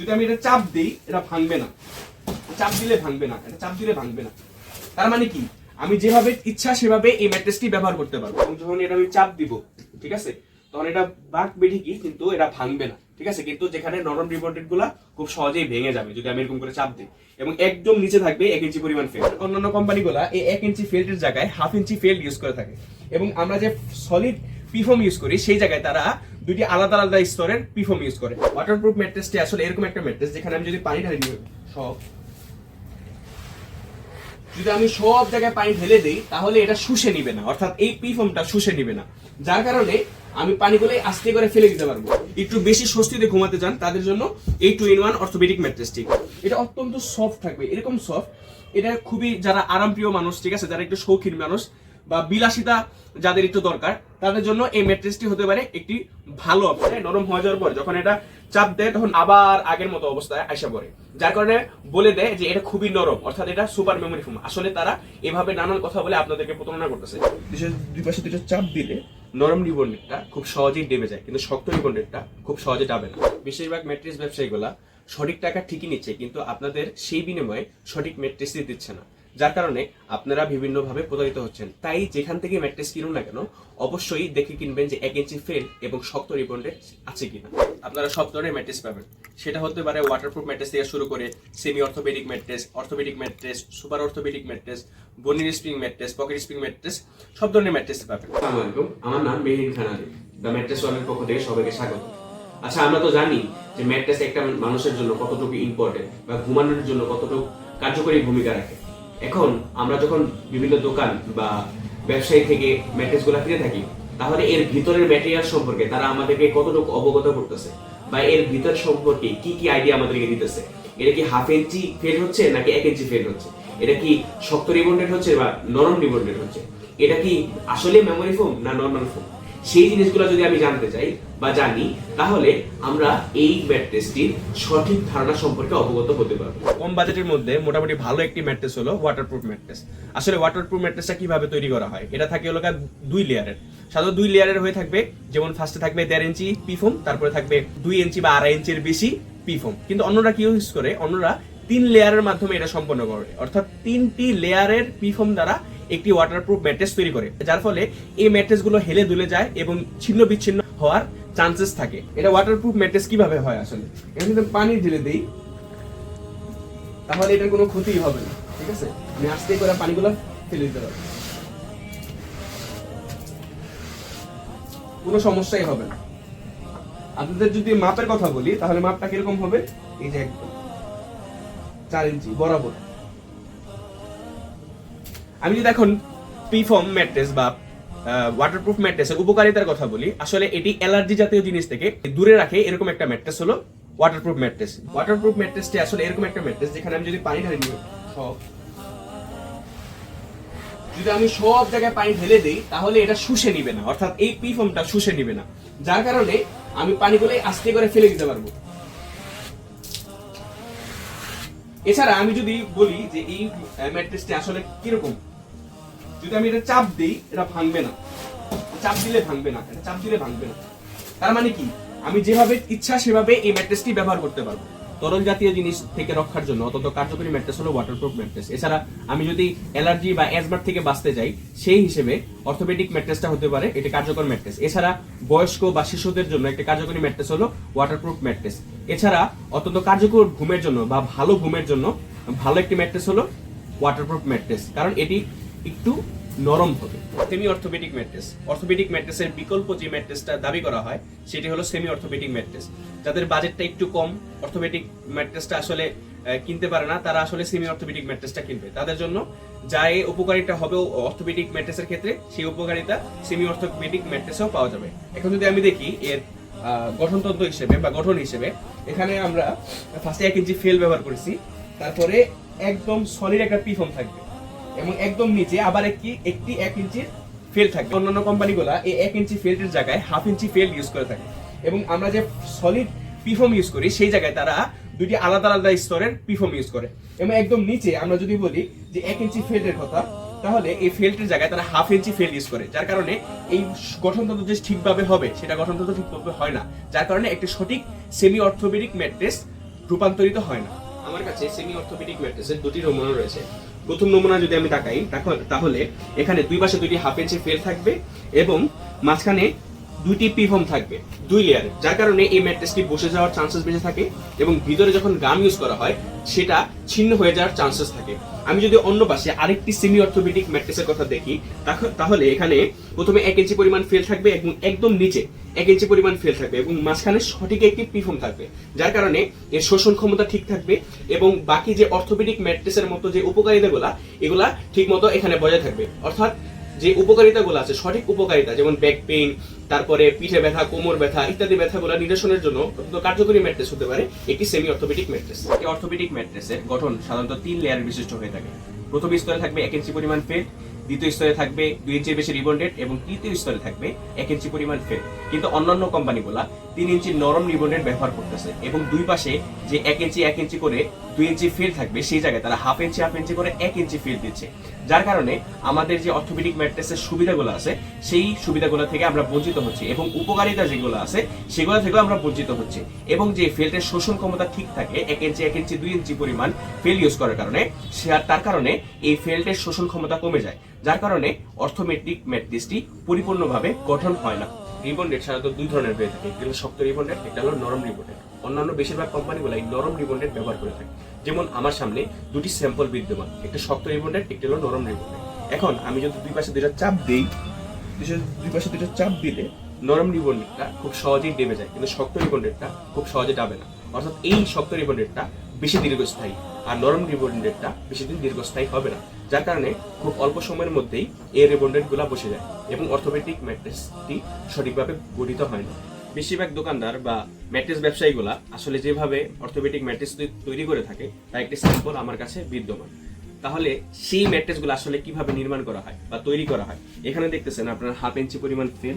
যদি আমি এটা চাপ দিই, এটা ভাঙবে না। চাপ দিলে ভাঙবে না, এটা চাপ দিলে ভাঙবে না। তার মানে কি? আমি যেভাবে ইচ্ছা সেভাবে এই ম্যাট্রেসটি ব্যবহার করতে পারব। যখন এটা আমি চাপ দিব, ঠিক আছে? তখন এটা বাঁকবে ঠিকই কিন্তু এটা ভাঙবে না, ঠিক আছে? কিন্তু যেখানে নরম রিপোর্টেডগুলা খুব সহজেই ভেঙে যাবে, যদি আমি এরকম করে চাপ দিই। এবং একদম নিচে থাকবে এক ইঞ্চি পরিমাণ ফেল অন্যান্য কোম্পানিগুলা এই এক ইঞ্চি ফেল্টের জায়গায় হাফ ইঞ্চি ফেল্ট ইউজ করে থাকে। এবং আমরা যে সলিড পিফোম ইউজ করি, সেই জায়গায় তারা দুটি আলাদা আলাদা স্তরের পিফোম ইউজ করে। ওয়াটারপ্রুফ ম্যাট্রেসটি আসলে এরকম একটা ম্যাট্রেস যেখানে আমি যদি পানি ঢালি সব। যদি আমি সব জায়গায় পানি ঢেলে দিই, তাহলে এটা শুষে নিবে না। অর্থাৎ এই পিফমটা শুষে নিবে না। যার কারণে আমি পানিগুলো আস্তে করে ফেলে দিতে পারব। একটু বেশি স্বস্তিতে ঘুমাতে চান তাদের জন্য এই টু ইন ওয়ান অর্থোপেডিক ম্যাট্রেসটি এটা অত্যন্ত সফট থাকবে, এরকম সফট এটা খুবই যারা আরামপ্রিয় মানুষ, ঠিক আছে? যারা একটু শৌখিন মানুষ বা বিলাসিতা যাদের একটু দরকার তাদের জন্য এই ম্যাট্রেসটি হতে পারে একটি ভালো অপশন নরম হয়ে যাওয়ার পর যখন এটা চাপ দেয়, তখন আবার আগের মতো অবস্থায় আসা পড়ে। যার কারণে বলে দেয় যে এটা খুবই নরম, অর্থাৎ এটা সুপার মেমোরি ফোম আসলে তারা এভাবে নানান কথা বলে আপনাদেরকে প্রতারণা করতেছে। বিশেষ দুই পাশে দুটো চাপ দিলে নরম রিবন্ডেডটা খুব সহজেই ডেবে যায়, কিন্তু শক্ত রিবন্ডেডটা খুব সহজে ডাবে না। বেশিরভাগ ম্যাট্রেস ব্যবসায়ীগুলা সঠিক টাকা ঠিকই নিচ্ছে, কিন্তু আপনাদের সেই বিনিময়ে সঠিক ম্যাট্রেসই দিচ্ছে না। যার কারণে আপনারা বিভিন্নভাবে প্রতারিত হচ্ছেন। তাই যেখান থেকে ম্যাট্রেস কিনুন না কেন, অবশ্যই দেখে কিনবেন যে এক ইঞ্চি ফেল এবং শক্ত রিবন্ডেড আছে কিনা। আপনারা সব ধরনের ম্যাট্রেস পাবেন। সেটা হতে পারে ওয়াটারপ্রুফ ম্যাট্রেস থেকে শুরু করে semi orthopaedic mattress orthopaedic mattress super orthopaedic mattress Bonnell spring mattress pocket spring mattress, সব ধরনের ম্যাট্রেস পাবেন। আমার নাম মেহিন খান দ্য ম্যাট্রেস ওয়ালের পক্ষ থেকে সবাইকে স্বাগত। আচ্ছা আমরা তো জানি যে ম্যাট্রেস একটা মানুষের জন্য কতটুকু ইম্পর্টেন্ট বা ঘুমানোর জন্য কতটুকু কার্যকরী ভূমিকা রাখে। এখন আমরা যখন বিভিন্ন দোকান বা ব্যবসায়ী থেকে ম্যাট্রেসগুলা কিনে থাকি, তাহলে এর ভিতরের ম্যাটেরিয়াল সম্পর্কে তারা আমাদেরকে কতটুকু অবগত করতেছে? বা এর ভিতর সম্পর্কে কি কি আইডিয়া আমাদেরকে দিতেছে? এটা কি হাফ ইঞ্চি ফেল হচ্ছে নাকি এক ইঞ্চি ফেল হচ্ছে? এটা কি শক্ত রিবন্ডেড হচ্ছে বা নরম রিবন্ডেড হচ্ছে? এটা কি আসলে মেমোরি ফোম না নর্মাল ফোম সেই জিনিসগুলো যদি আমি জানতে চাই বা জানি, তাহলে আমরা এই ম্যাট্রেসটির সঠিক ধারণা সম্পর্কে অবগত হতে পারব। কম বাজেটের মধ্যে মোটামুটি ভালো একটি ম্যাট্রেস হলো ওয়াটারপ্রুফ ম্যাট্রেস আসলে ওয়াটারপ্রুফ ম্যাট্রেসটা কীভাবে তৈরি করা হয়? এটা থাকে হলো দুই লেয়ারের সাধারণত দুই লেয়ারের হয়ে থাকবে, যেমন ফার্স্টে থাকবে দেড় ইঞ্চি পিফোম তারপরে থাকবে দুই ইঞ্চি বা আড়াই ইঞ্চির বেশি পিফোম কিন্তু অন্যরা কি ইউজ করে? অন্যরা তিন লেয়ারের মাধ্যমে এটা সম্পন্ন করে। অর্থাৎ তিনটি লেয়ারের পিফোম দ্বারা একটি ওয়াটারপ্রুফ ম্যাট্রেস তৈরি করে। যার ফলে এই ম্যাট্রেসগুলো হেলে দুলে যায় এবং ছিন্ন বিচ্ছিন্ন হওয়ার চান্সেস থাকে। এটা ওয়াটারপ্রুফ ম্যাট্রেস কীভাবে হয় আসলে? এটা যদি পানি ঢেলে দিই। তাহলে এটার কোনো ক্ষতি হবে না, ঠিক আছে? আমি আস্তে করে পানিগুলো ফেলে দিতে পারব। কোনো সমস্যাই হবে না। আপনাদের যদি মাপের কথা বলি, তাহলে মাপটা কীরকম হবে? এই যে একদম। চার ইঞ্চি, বরাবর। আমি যদি এখন পিফর্ম ম্যাট্রেস বা ওয়াটারপ্রুফ ম্যাট্রেসের উপকারিতার কথা বলি, আসলে এটি অ্যালার্জি জাতীয় জিনিস থেকে দূরে রাখে এরকম একটা ম্যাট্রেস হলো ওয়াটারপ্রুফ ম্যাট্রেস। ওয়াটারপ্রুফ ম্যাট্রেসটি আসলে এরকম একটা ম্যাট্রেস যেখানে আমি যদি পানি ঢালি, সব। যদি আমি সব জায়গায় পানি ঢেলে দিই, তাহলে এটা শুষে নিবে না, অর্থাৎ এই পিফর্মটা শুষে নিবে না। যার কারণে আমি পানিগুলো আস্তে করে ফেলে দিতে পারব। এছাড়া আমি যদি বলি যে এই ম্যাট্রেসটি আসলে কীরকম? যদি আমি এটা চাপ দিই, এটা ভাঙবে না। চাপ দিলে ভাঙবে না, এটা চাপ দিলে ভাঙবে না। তার মানে কি? আমি যেভাবে ইচ্ছা সেভাবে এই ম্যাট্রেসটি ব্যবহার করতে পারব। তরল জাতীয় জিনিস থেকে রক্ষার জন্য অত্যন্ত কার্যকরী ম্যাট্রেস হলো ওয়াটারপ্রুফ ম্যাট্রেস। এছাড়া আমি যদি অ্যালার্জি বা অ্যাজমার থেকে বাঁচতে যাই, সেই হিসেবে অর্থোপেডিক ম্যাট্রেসটা হতে পারে, এটা কার্যকর ম্যাট্রেস। এছাড়া বয়স্ক বা শিশুদের জন্য একটা কার্যকরী ম্যাট্রেস হলো ওয়াটারপ্রুফ ম্যাট্রেস। এছাড়া অত্যন্ত কার্যকর ঘুমের জন্য বা ভালো ঘুমের জন্য ভালো একটি ম্যাট্রেস হলো ওয়াটারপ্রুফ ম্যাট্রেস। কারণ এটি একটু নরম হবে। Semi orthopaedic mattress. অর্থোপেডিক ম্যাট্রেসের বিকল্প যে ম্যাট্রেসটা দাবি করা হয়, সেটি হলো সেমি অর্থোপেডিক ম্যাট্রেস। যাদের বাজেটটা একটু কম, অর্থোপেডিক ম্যাট্রেসটা আসলে কিনতে পারে না, তারা আসলে সেমি অর্থোপেডিক ম্যাট্রেসটা কিনবে। তাদের জন্য যা এই উপকারিতা হবে অর্থোপেডিক ম্যাট্রেসের ক্ষেত্রে, সেই উপকারিতা সেমি অর্থোপেডিক ম্যাট্রেসেও পাওয়া যাবে। এখন যদি আমি দেখি এর গঠনতন্ত্র হিসেবে বা গঠন হিসেবে, এখানে আমরা ফার্স্টে এক ইঞ্চি ফেল ব্যবহার করেছি, তারপরে একদম সলিড একটা পিফর্ম থাকবে। এবং একদম নিচে আবার একটি একটি এক ইঞ্চির ফেল থাকবে। অন্যান্য কোম্পানিগুলা এই এক ইঞ্চি ফেল্টের জায়গায় হাফ ইঞ্চি ফেল ইউজ করে থাকে। এবং আমরা যে সলিড পিফর্ম ইউজ করি, সেই জায়গায় তারা দুটি আলাদা আলাদা স্তরের পিফর্ম ইউজ করে। এবং একদম নিচে আমরা যদি বলি যে এক ইঞ্চি ফেল্টের কথা, তাহলে এই ফেল্টের জায়গায় তারা হাফ ইঞ্চি ফেল ইউজ করে। যার কারণে এই গঠনতন্ত্র যে ঠিকভাবে হবে, সেটা গঠনতন্ত্র ঠিকভাবে হয় না। যার কারণে একটি সঠিক সেমি অর্থোপেডিক ম্যাট্রেস রূপান্তরিত হয় না। আমার কাছে সেমি অর্থোপেডিক ম্যাট্রেসের দুটি নমুনা রয়েছে। প্রথম নমুনা যদি আমি তাকাই, তাহলে এখানে দুই পাশে দুইটি হাফ ইঞ্চি ফেল থাকবে এবং মাঝখানে দুইটি পিফর্ম থাকবে, দুই লেয়ার যার কারণে এই ম্যাট্রেসটি বসে যাওয়ার চান্সেস বেশি থাকে এবং ভিতরে যখন গাম ইউজ করা হয়, সেটা ছিন্ন হয়ে যাওয়ার চান্সেস থাকে। আমি যদি অন্য পাশে আরেকটি সেমি অর্থোপেডিক ম্যাট্রেসের কথা দেখি তাহলে এখানে প্রথমে এক ইঞ্চি পরিমাণ ফেল থাকবে এবং একদম নিচে এক ইঞ্চি পরিমাণ ফেল থাকবে এবং মাঝখানে সঠিক একটি পিফর্ম থাকবে, যার কারণে এর শোষণ ক্ষমতা ঠিক থাকবে এবং বাকি যে অর্থোপেডিক ম্যাট্রেসের মতো যে উপকারিতাগুলা, এগুলা ঠিক মতো এখানে বজায় থাকবে। অর্থাৎ যে উপকারিতাগুলো আছে, সঠিক উপকারিতা, যেমন ব্যাক পেইন তারপরে পিঠে ব্যথা, কোমর ব্যথা ইত্যাদি ব্যথাগুলো নিরসনের জন্য অত্যন্ত কার্যকরী ম্যাট্রেস হতে পারে। একটি সেমি অর্থোপেডিক ম্যাট্রেস। এই অর্থোপেডিক ম্যাট্রেসের গঠন সাধারণত তিন লেয়ার বিশিষ্ট হয়ে থাকে। প্রথম স্তরে থাকবে এক ইঞ্চি পরিমাণ ফেট দ্বিতীয় স্তরে থাকবে দুই ইঞ্চির বেশি রিবন্ডেড এবং তৃতীয় স্তরে থাকবে এক ইঞ্চি পরিমাণ ফেট কিন্তু অন্যান্য কোম্পানিগুলা তিন ইঞ্চি নরম রিবন্ডেড ব্যবহার করতেছে এবং দুই পাশে যে এক ইঞ্চি এক ইঞ্চি করে দুই ইঞ্চি ফিল থাকবে, সেই জায়গায় তারা হাফ ইঞ্চি হাফ ইঞ্চি করে এক ইঞ্চি ফিল দিচ্ছে। যার কারণে আমাদের যে অর্থোপেডিক ম্যাট্রেসের সুবিধাগুলো আছে, সেই সুবিধাগুলো থেকে আমরা বঞ্চিত হচ্ছি এবং উপকারিতা যেগুলো আছে, সেগুলো থেকেও আমরা বঞ্চিত হচ্ছি। এবং যে ফেল্টের শোষণ ক্ষমতা ঠিক থাকে, এক ইঞ্চি এক ইঞ্চি দুই ইঞ্চি পরিমাণ ফেল ইউজ করার কারণে, সে আর তার কারণে এই ফেল্টের শোষণ ক্ষমতা কমে যায়। যার কারণে অর্থোমেট্রিক ম্যাট্রিক্সটি পরিপূর্ণভাবে গঠন হয় না। রিবন্ডেড সাধারণত দুই ধরনের হয়ে থাকে। একটি হলো শক্ত রিবন্ডেড একটা হলো নরম রিবন্ডেড অন্যান্য বেশিরভাগ কোম্পানিগুলো এই নরম রিবন্ডেড ব্যবহার করে থাকে। যেমন আমার সামনে দুটি স্যাম্পল বিদ্যমান। একটা শক্ত রিবন্ডেড একটি হলো নরম রিবন্ডেড এখন আমি যদি দুই পাশে দুইটা চাপ দিই, দুই- পাশে দুইটা চাপ দিলে নরম রিবন্ডেডটা খুব সহজেই দেবে যায়। কিন্তু শক্ত রিবন্ডেডটা খুব সহজে ডাবে না। অর্থাৎ এই শক্ত রিবন্ডেডটা বেশি দীর্ঘস্থায়ী। আর নরম রিবন্ডেডটা বেশি দিন দীর্ঘস্থায়ী হবে না, যার কারণে খুব অল্প সময়ের মধ্যেই এই রিবন্ডেডগুলা বসে যায় এবং অর্থোপেডিক ম্যাট্রেসটি সঠিকভাবে গঠিত হয় না। বেশিরভাগ দোকানদার বা ম্যাট্রেস ব্যবসায়ীগুলা আসলে যেভাবে অর্থোপেডিক ম্যাট্রেস তৈরি করে থাকে তার একটি স্যাম্পল আমার কাছে বিদ্যমান। তাহলে সেই ম্যাট্রেসগুলো আসলে কীভাবে নির্মাণ করা হয় বা তৈরি করা হয়, এখানে দেখতেছেন আপনার হাফ ইঞ্চি পরিমাণ ফ্রেম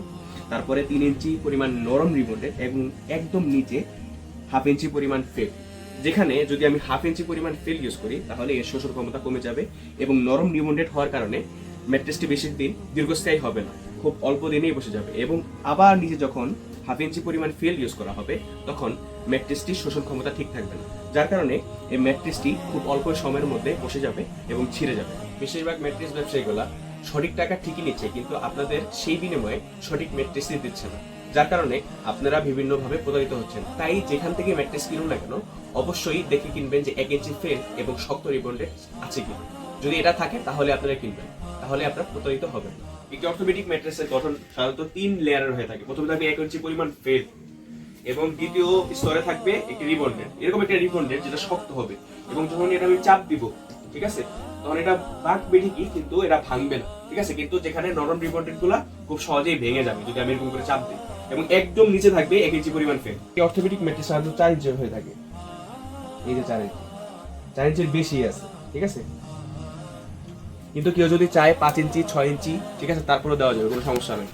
তারপরে তিন ইঞ্চি পরিমাণ নরম রিবন্ডেড এবং একদম নিচে হাফ ইঞ্চি পরিমাণ ফেল যেখানে যদি আমি হাফ ইঞ্চি পরিমাণ ফেল ইউজ করি, তাহলে এর শোষণ ক্ষমতা কমে যাবে এবং নরম রিবন্ডেড হওয়ার কারণে ম্যাট্রেসটি বেশি দিন দীর্ঘস্থায়ী হবে না, খুব অল্প দিনেই বসে যাবে এবং আবার নিচে যখন হাফ ইঞ্চি পরিমাণ ফেল ইউজ করা হবে, তখন ম্যাট্রেসটির শোষণ ক্ষমতা ঠিক থাকবে না, যার কারণে এই ম্যাট্রেসটি খুব অল্প সময়ের মধ্যে বসে যাবে এবং ছিঁড়ে যাবে। বেশিরভাগ ম্যাট্রেস ব্যবসায়ীগুলা সঠিক টাকা ঠিকই নিচ্ছে, কিন্তু আপনাদের সেই বিনিময়ে সঠিক ম্যাট্রেসই দিচ্ছে না, যার কারণে আপনারা বিভিন্নভাবে প্রতারিত হচ্ছেন। তাই যেখান থেকে ম্যাট্রেস কিনুন না কেন অবশ্যই দেখে কিনবেন যে এক ইঞ্চি ফেল এবং শক্ত রিবন্ডেড আছে কিনা। যদি এটা থাকে, তাহলে আপনারা কিনবেন। তাহলে আপনারা প্রতারিত হবেন। একটি অর্থোপেডিক ম্যাট্রেসের গঠন সাধারণত তিন লেয়ারের হয়ে থাকে। প্রথমে থাকবে এক ইঞ্চি পরিমাণ ফেল এবং দ্বিতীয় স্তরে থাকবে একটি রিবন্ডেড এরকম একটা রিবন্ডেড যেটা শক্ত হবে এবং যখন এটা আমি চাপ দিব, ঠিক আছে? তখন এটা ভাঙবে ঠিকই কিন্তু এটা ভাঙবে না, ঠিক আছে? কিন্তু যেখানে নরম রিবন্ডেডগুলা খুব সহজেই ভেঙে যাবে যদি আমি এরকম করে চাপ দিই। এবং একদম নিচে থাকবে এক ইঞ্চি পরিমাণ ফেল অর্থোপেডিক ম্যাট্রেস সাধারণত চার ইঞ্চি হয়ে থাকে। এই যে চার ইঞ্চি। চার ইঞ্চির বেশি আছে, ঠিক আছে? কিন্তু কেউ যদি চায় পাঁচ ইঞ্চি, ছয় ইঞ্চি, ঠিক আছে তারপরে দেওয়া যাবে, কোনো সমস্যা নেই।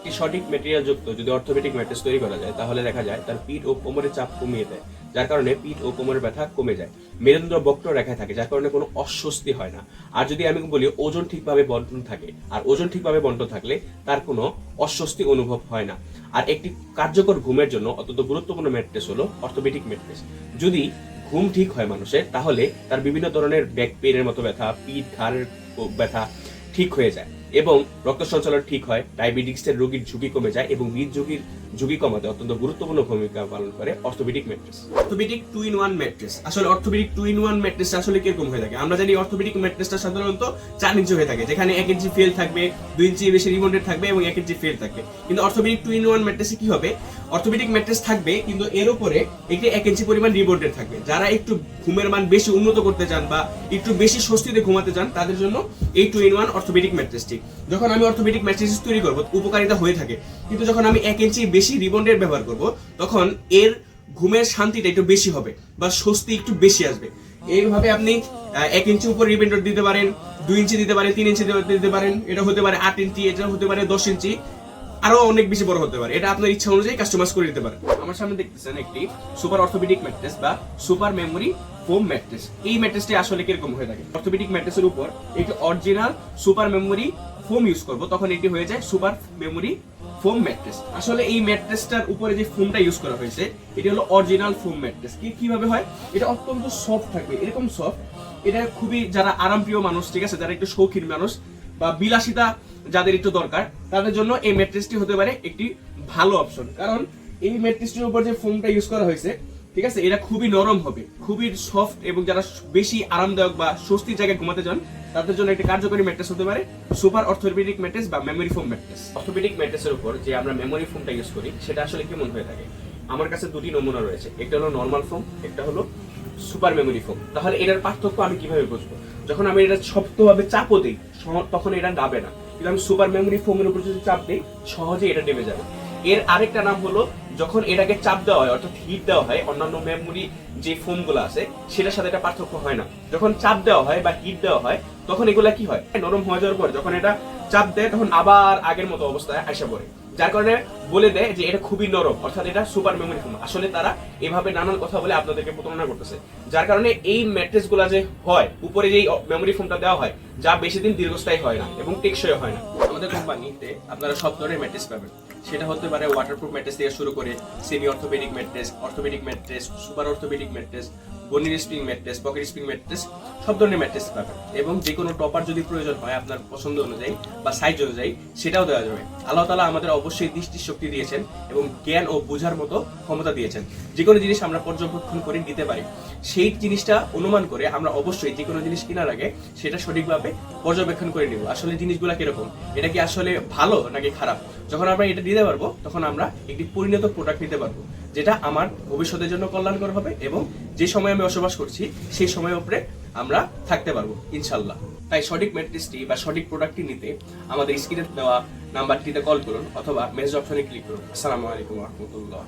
একটি সঠিক মেটেরিয়াল যুক্ত, যদি অর্থোপেডিক ম্যাট্রেস তৈরি করা যায়, তাহলে দেখা যায় তার পিঠ ও কোমরের চাপ কমিয়ে দেয়, যার কারণে পিঠ ও কোমরের ব্যথা কমে যায়। মেরুদণ্ড বক্র রেখায় থাকে, যার কারণে কোনো অস্বস্তি হয় না। আর যদি আমি বলি ওজন ঠিকভাবে বন্টন থাকে, আর ওজন ঠিকভাবে বন্টন থাকলে তার কোনো অস্বস্তি অনুভব হয় না। আর একটি কার্যকর ঘুমের জন্য অত্যন্ত গুরুত্বপূর্ণ ম্যাট্রেস হলো অর্থোপেডিক ম্যাট্রেস যদি ঘুম ঠিক হয় মানুষের, তাহলে তার বিভিন্ন ধরনের ব্যাক পেনের মতো ব্যথা, পিঠ ঘাড়ের ব্যথা ঠিক হয়ে যায়। এবং রক্ত সঞ্চালন ঠিক হয় ডায়াবেটিক্সের রোগীর ঝুঁকি কমে যায় এবং হৃদঝুঁকির ঝুঁকি কমাতে অত্যন্ত গুরুত্বপূর্ণ ভূমিকা পালন করে orthopedic mattress. Orthopedic two in one mattress. আসলে orthopedic two in one mattress আসলে কীরকম হয়ে থাকে? আমরা জানি অর্থোপেডিক ম্যাট্রেসটা সাধারণত চার ইঞ্চি হয়ে থাকে, যেখানে এক ইঞ্চি ফেল থাকবে, দুই ইঞ্চি বেশি রিবন্ডেড থাকবে এবং এক ইঞ্চি ফেল থাকবে। কিন্তু অর্থোপেডিক টু ইন ওয়ান ম্যাট্রেসে কি হবে? অর্থোপেডিক ম্যাট্রেস থাকবে, কিন্তু এর উপরে একটি এক ইঞ্চি পরিমাণ রিবন্ডেড থাকবে। যারা একটু ঘুমের মান বেশি উন্নত করতে চান বা একটু বেশি স্বস্তিতে ঘুমাতে চান, তাদের জন্য এই টু ইন ওয়ান অর্থোপেডিক ম্যাট্রেসটি। যখন আমি অর্থোপেডিক ম্যাট্রেস তৈরি করব, উপকারিতা হয়ে থাকে। কিন্তু যখন আমি এক ইঞ্চি বেশি রিবন্ডের ব্যবহার করব, তখন এর ঘুমের শান্তিটা একটু বেশি হবে বা স্বস্তি একটু বেশি আসবে। এইভাবে আপনি এক ইঞ্চি উপর রিবেন্ডর দিতে পারেন, দুই ইঞ্চি দিতে পারেন, তিন ইঞ্চি দিতে- পারেন, এটা হতে পারে আট ইঞ্চি, এটা হতে পারে দশ ইঞ্চি। আরও অনেক বেশি বড় হতে পারে। এটা আপনার ইচ্ছা অনুযায়ী কাস্টমাইজ করে দিতে পারেন। আমার সামনে দেখতেছেন একটি সুপার অর্থোপেডিক ম্যাট্রেস বা সুপার মেমোরি ফোম ম্যাট্রেস এই ম্যাট্রেসটি আসলে কীরকম হয়ে থাকে? অর্থোপেডিক ম্যাট্রেসের উপর একটি original super memory foam use করব। তখন এটি হয়ে যায় সুপার মেমোরি ফোম ম্যাট্রেস আসলে এই ম্যাট্রেসটার উপরে যে ফোমটা ইউজ করা হয়েছে, এটি হলো অরিজিনাল ফোম ম্যাট্রেস কি, কীভাবে হয়? এটা অত্যন্ত সফট থাকবে। এরকম সফট এটা খুবই যারা আরামপ্রিয় মানুষ, ঠিক আছে? যারা একটু শৌখিন মানুষ বা বিলাসিতা যাদের একটু দরকার, তাদের জন্য এই ম্যাট্রেসটি হতে পারে একটি ভালো অপশন কারণ এই ম্যাট্রেসটির উপর যে ফোমটা ইউজ করা হয়েছে, ঠিক আছে, এটা খুবই নরম হবে, খুবই সফট এবং যারা বেশি আরামদায়ক বা স্বস্তির জায়গায় ঘুমাতে চান, তাদের জন্য একটি কার্যকরী ম্যাট্রেস হতে পারে সুপার অর্থোপেডিক ম্যাট্রেস বা মেমোরি ফোম ম্যাট্রেস অর্থোপেডিক ম্যাট্রেসের উপর যে আমরা মেমোরি ফোমটা ইউজ করি, সেটা আসলে কেমন হয়ে থাকে? আমার কাছে দুটি নমুনা রয়েছে, একটা হলো নর্মাল ফোম একটা হলো সুপার মেমোরি ফোম তাহলে এটার পার্থক্য আমি কীভাবে বুঝব? যখন আমি এটা শক্তভাবে চাপও দিই তখন এটা দাবে না। কিন্তু আমি সুপার মেমোরি ফোমের উপর যদি চাপ দিই সহজে এটা নেমে যাবে। এর আরেকটা নাম হলো, যখন এটাকে চাপ দেওয়া হয়, অর্থাৎ হিট দেওয়া হয়, অন্যান্য মেমোরি যে ফোনগুলো আছে, সেটার সাথে এটা পার্থক্য হয় না। যখন চাপ দেওয়া হয় বা হিট দেওয়া হয়, তখন এগুলা কি হয়? নরম হয়ে যাওয়ার পর যখন এটা চাপ দেয়, তখন আবার আগের মতো অবস্থায় আসা পড়ে। যার কারণে বলে দেয় যে এটা খুবই নরম, অর্থাৎ এটা সুপার মেমোরি ফোম। আসলে তারা এভাবে নানান কথা বলে আপনাদেরকে প্রতারণা করতেছে। যার কারণে এই ম্যাট্রেসগুলা যে হয়, উপরে যেই মেমোরি ফোমটা দেওয়া হয়, যা বেশি দিন দীর্ঘস্থায়ী হয় না এবং টেকসই হয় না। আমাদের কোম্পানিতে আপনারা সব ধরনের ম্যাট্রেস পাবেন। সেটা হতে পারে ওয়াটারপ্রুফ ম্যাট্রেস থেকে শুরু করে semi orthopedic mattress orthopedic mattress super orthopedic mattress Bonnell spring mattress pocket spring mattress সব ধরনের ম্যাট্রেস পাবেন। এবং যে কোনো টপার যদি প্রয়োজন হয় আপনার পছন্দ অনুযায়ী বা সাইজ অনুযায়ী, সেটাও দেওয়া যাবে। আল্লাহ তালা আমাদের অবশ্যই দৃষ্টি শক্তি দিয়েছেন এবং জ্ঞান ও বোঝার মতো ক্ষমতা দিয়েছেন। যে কোনো জিনিস আমরা পর্যবেক্ষণ করে নিতে পারি, সেই জিনিসটা অনুমান করে আমরা অবশ্যই যে কোনো জিনিস কেনার আগে সেটা সঠিকভাবে পর্যবেক্ষণ করে নিব। আসলে জিনিসগুলো কীরকম? এটা কি আসলে ভালো নাকি খারাপ? যখন আমরা এটা দিতে পারব, তখন আমরা একটি পরিণত প্রোডাক্ট নিতে পারব, যেটা আমার ভবিষ্যতের জন্য কল্যাণকর হবে এবং যে সময় আমি বসবাস করছি, সেই সময়ের উপরে আমরা থাকতে পারব ইনশাল্লাহ তাই সঠিক ম্যাট্রিক্সটি বা সঠিক প্রোডাক্টটি নিতে আমাদের স্ক্রিনে দেওয়া নাম্বারটিতে কল করুন অথবা মেসেজ অপশনে ক্লিক করুন। আসসালামু আলাইকুম রহমতুল্লাহ।